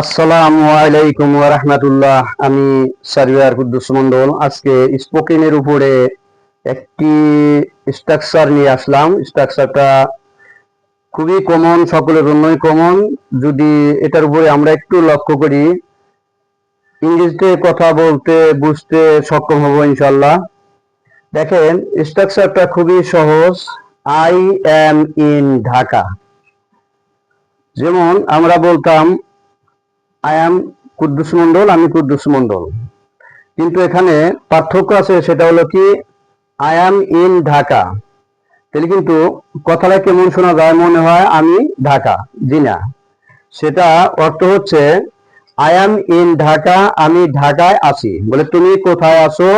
আসসালামু আলাইকুম ওয়া রাহমাতুল্লাহ। আমি সারিয়ার কুদ্দুস মন্ডল আজকে স্পোকেনের উপরে একটি স্ট্রাকচার নিয়ে আসলাম। স্ট্রাকচারটা খুবই কমন সকলের জন্যই কমন যদি এটার উপরে আমরা একটু লক্ষ্য করি, ইংরেজিতে কথা বলতে, বুঝতে সক্ষম হব ইনশাল্লাহ দেখেন, স্ট্রাকচারটা খুবই সহজ। I am in Dhaka. যেমন আমরা বলতাম আই এম কুদ্দুস মন্ডল আমি কুদ্দুস মন্ডল কিন্তু এখানে পার্থক্য আছে, সেটা হলো কি আই এম ইন ঢাকা তাহলে কিন্তু কথাটা কেমন শোনা যায় মনে হয়, আমি ঢাকা জি না। সেটা অর্থ হচ্ছে আই এম ইন ঢাকা আমি ঢাকায় আছি। বলে তুমি কোথায় আছো?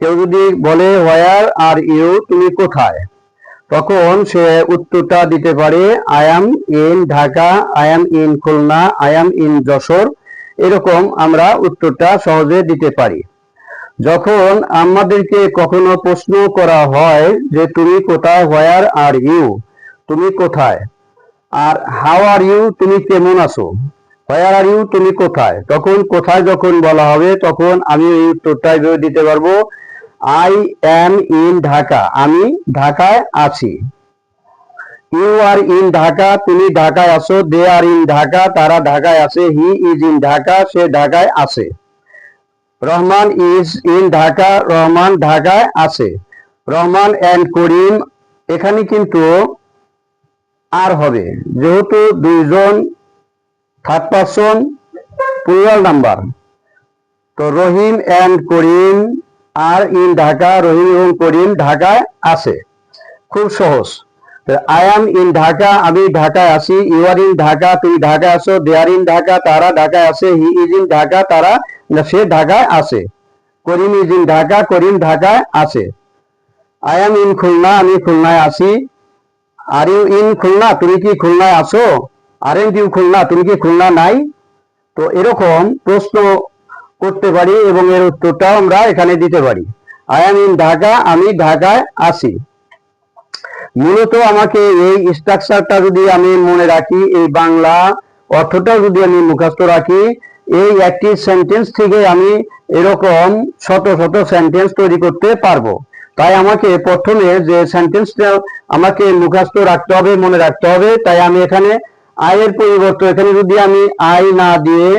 কেউ যদি বলে হোয়ার আর ইউ তুমি কোথায়? তখন সে উত্তরটা দিতে পারে I am in Dhaka I am in Khulna I am in Jessore. এরকম আমরা উত্তরটা সহজে দিতে পারি। যখন আমাদেরকে কখনো প্রশ্ন করা হয় যে, তুমি কোথায়? হোয়ার আর ইউ তুমি কোথায়? আর হাউ আর ইউ তুমি কেমন আছো? হোয়ার আর ইউ তুমি কোথায়? তখন কোথায় যখন বলা হবে, তখন আমি এই উত্তরটা এভাবে দিতে পারব। আই এম ইন ঢাকা আমি ঢাকায় আছি। ইউ আর ইন ঢাকা তুমি ঢাকায় আছো দে আর ইন ঢাকা তারা ঢাকায় আছে হি ইজ ইন ঢাকা সে ঢাকায় আছে। রহমান ইজ ইন ঢাকা রহমান ঢাকায় আছে। রহমান অ্যান্ড করিম, এখানে কিন্তু আর হবে, যেহেতু দুইজন থার্ড পারসন প্লুরাল নাম্বার তো Rahim and Karim are in Dhaka, Rahim এবং করিম ঢাকায় আছে। খুব সহজ। আই এম ইন ঢাকা, আমি ঢাকায় আছি ইউ আর ইন ঢাকা, তুমি ঢাকায় আছো দে আর ইন ঢাকা, তারা ঢাকায় আছে হি ইজ ইন ঢাকা, তারা সে ঢাকায় আছে। করিম ইজ ইন ঢাকা, করিম ঢাকায় আছে। আই এম ইন খুলনা, আমি খুলনায় আছি। Are you in Khulna? তুমি কি খুলনায় আছো? Are in you Khulna? তুমি কি খুলনা নাই? তো এরকম প্রশ্ন করতে পারি এবং এর উত্তরটাও আমরা এখানে দিতে পারি। আই এম ইন ঢাকা আমি ঢাকায় আসি মূলত আমাকে এই স্ট্রাকচারটা যদি আমি মনে রাখি, এই বাংলা অর্থটাও যদি আমি মুখস্থ রাখি, এই একটি সেন্টেন্স থেকে আমি এরকম শত শত সেন্টেন্স তৈরি করতে পারব। তাই আমাকে প্রথমে যে সেন্টেন্সটা আমাকে মুখস্থ রাখতে হবে, মনে রাখতে হবে, তাই আমি এখানে আয়ের পরিবর্তে এখানে যদি আমি আই না দিয়ে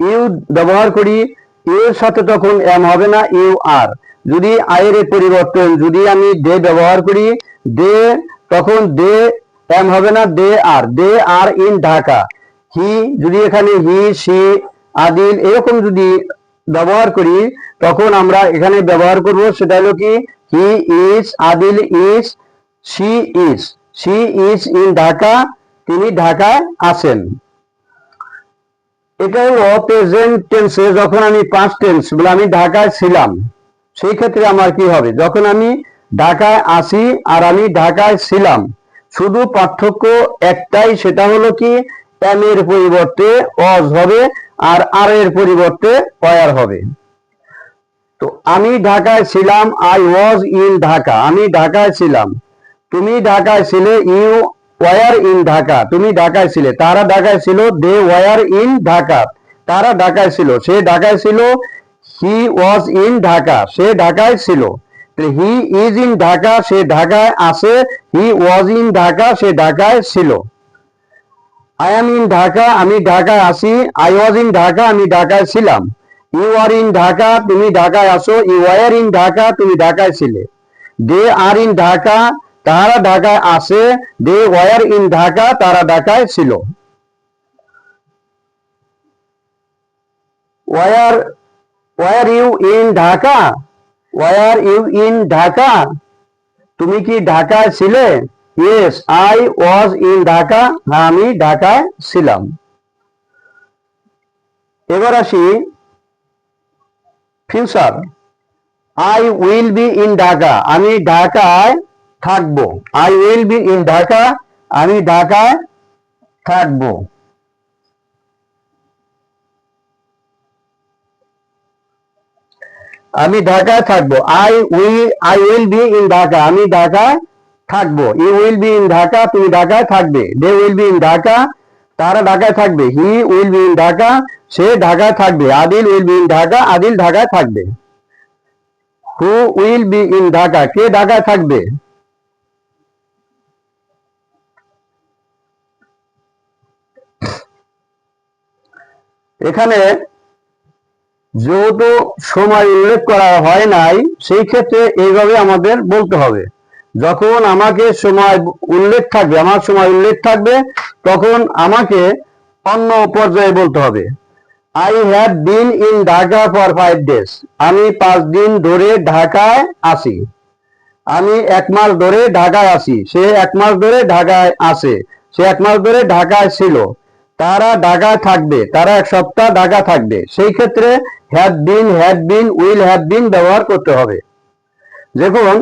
ইউ ব্যবহার করি এর সাথে তখন এম হবে না, ইউ আর। যদি আয়ের পরিবর্তন, যদি আমি দে ব্যবহার করি, দে, তখন দে এম হবে না, দে আর। দে আর ইন ঢাকা। হি, যদি এখানে হি সি আদিল, এরকম যদি ব্যবহার করি, তখন আমরা এখানে ব্যবহার করব, সেটা হলো কি? He is, Adil is she is. She is in Dhaka, তিনি ঢাকায় আছেন। এটা হলো প্রেজেন্ট টেন্সে যখন আমি পাস্ট টেন্স বলে আমি ঢাকায় ছিলাম, সেই ক্ষেত্রে আমার কি হবে? যখন আমি ঢাকায় আসি আর আমি ঢাকায় ছিলাম, শুধু পার্থক্য একটাই, সেটা হলো কি? এম এর পরিবর্তে অজ হবে আর আর এর পরিবর্তে অয়ার হবে। তো আমি ঢাকায় ছিলাম আই ওয়াজ ইন ঢাকা আমি ঢাকায় ছিলাম। তুমি ঢাকায় ছিলে ইউ ওয়ার ইন ঢাকা তুমি ঢাকায় ছিলে। তারা ঢাকায় ছিল দে ওয়ার ইন ঢাকা তারা ঢাকায় ছিল। সে ঢাকায় ছিল হি ওয়াজ ইন ঢাকা সে ঢাকায় ছিল। হি ইজ ইন ঢাকা সে ঢাকায় আছে হি ওয়াজ ইন ঢাকা সে ঢাকায় ছিল। আই এম ইন ঢাকা আমি ঢাকায় আছি আই ওয়াজ ইন ঢাকা আমি ঢাকায় ছিলাম। ইউ আর ইন ঢাকা তুমি ঢাকায় আসো ইউ ওয়ার ইন ঢাকা তুমি ঢাকায় ছিলে। দে আর ইন ঢাকা তারা ঢাকায় আসে দে ওয়ার ইন ঢাকা তারা ঢাকায় ছিল। Were were you in Dhaka were you in Dhaka, তুমি কি ঢাকায় ছিলে? Yes I was in Dhaka, আমি ঢাকায় ছিলাম। এবার আসি future I will be in Dhaka, আমি ঢাকায় থাকব। I will be in Dhaka আমি ঢাকায় থাকব। আমি ঢাকায় থাকব। I will I will be in Dhaka আমি ঢাকায় থাকব। You will be in Dhaka তুমি ঢাকায় থাকবে। They will be in Dhaka তারা ঢাকায় থাকবে। He will be in Dhaka সে ঢাকায় থাকবে। Adil will be in Dhaka Adil ঢাকায় থাকবে। Who will be in Dhaka কে ঢাকায় থাকবে? এখানে যেহেতু সময় উল্লেখ করা হয় নাই, সেই ক্ষেত্রে এইভাবে আমাদের বলতে হবে। যখন আমাকে সময় উল্লেখ থাকবে, আমার সময় উল্লেখ থাকবে, তখন আমাকে অন্য পর্যায়ে বলতে হবে। I have been in Dhaka for five days আমি পাঁচ দিন ধরে ঢাকায় আসি আমি এক মাস ধরে ঢাকায় আসি সে এক মাস ধরে ঢাকায় আসে সে এক মাস ধরে ঢাকায় ছিল। তারা ঢাকায় থাকবে, তারা এক সপ্তাহ ঢাকা থাকবে। সেই ক্ষেত্রে have been have been will have been ব্যবহার করতে হবে। দেখুন,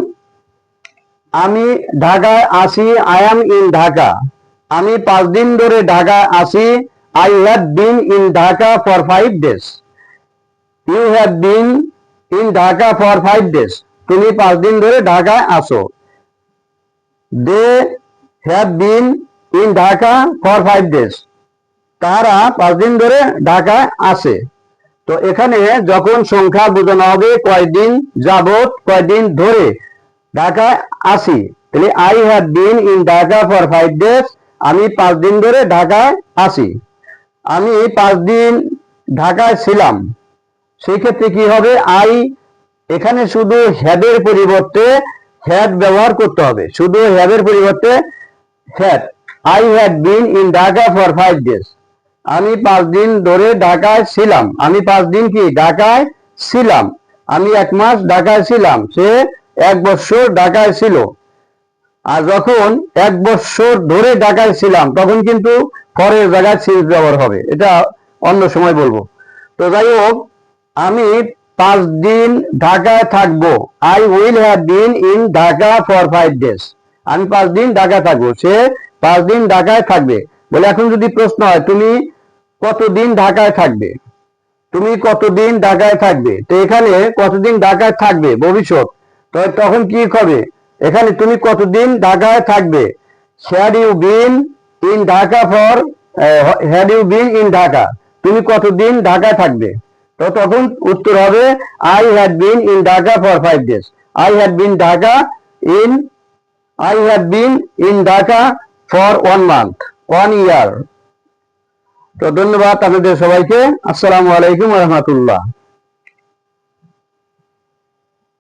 আমি ঢাকায় আসি আই অ্যাম ইন ঢাকা। আমি পাঁচ দিন ধরে ঢাকায় আসি I have been in Dhaka for five days you have been in Dhaka for five days তুমি পাঁচ দিন ধরে ঢাকায় আসো। They have been in Dhaka for five days তারা পাঁচ দিন ধরে ঢাকায় আসে। তো এখানে যখন সংখ্যা বোঝানো হবে, কয়দিন যাবত কয়দিন ধরে ঢাকায় আসি। তাহলে I have been in Dhaka for five days আমি পাঁচ দিন ধরে ঢাকায় আসি। আমি পাঁচ দিন ঢাকায় ছিলাম। সেই ক্ষেত্রে কি হবে? আই এখানে শুধু হ্যাডের পরিবর্তে হ্যাড ব্যবহার করতে হবে। শুধু হ্যাডের পরিবর্তে had I had been in Dhaka for five days আমি পাঁচ দিন ধরে ঢাকায় ছিলাম। আমি পাঁচ দিন কি? ঢাকায় ছিলাম। আমি এক মাস ঢাকায় ছিলাম। সে এক বছর ঢাকায় ছিল। আর যখন এক বছর ধরে ঢাকায় ছিলাম, তখন কিন্তু পরের জায়গায় সিরিজ ব্যবহার হবে। এটা অন্য সময় বলব। তো যাই হোক, আমি পাঁচ দিন ঢাকায় থাকব। I will have been in Dhaka for five days আমি পাঁচ দিন ঢাকায় থাকব। সে পাঁচ দিন ঢাকায় থাকবে। বলে এখন যদি প্রশ্ন হয়, তুমি কতদিন ঢাকায় থাকবে? তুমি কতদিন ঢাকায় থাকবে? তো এখানে কতদিন ঢাকায় থাকবে ভবিষ্যৎ? তো তখন কি হবে? এখানে তুমি কতদিন ঢাকায় থাকবে? Had you been in Dhaka for had you been in Dhaka তুমি কতদিন ঢাকায় থাকবে? তো তখন উত্তর হবে I had been in Dhaka for five days I had been Dhaka in I have been in Dhaka for one month one year. তো ধন্যবাদ আপনাদের সবাইকে। আসসালামু আলাইকুম রহমতুল্লাহ।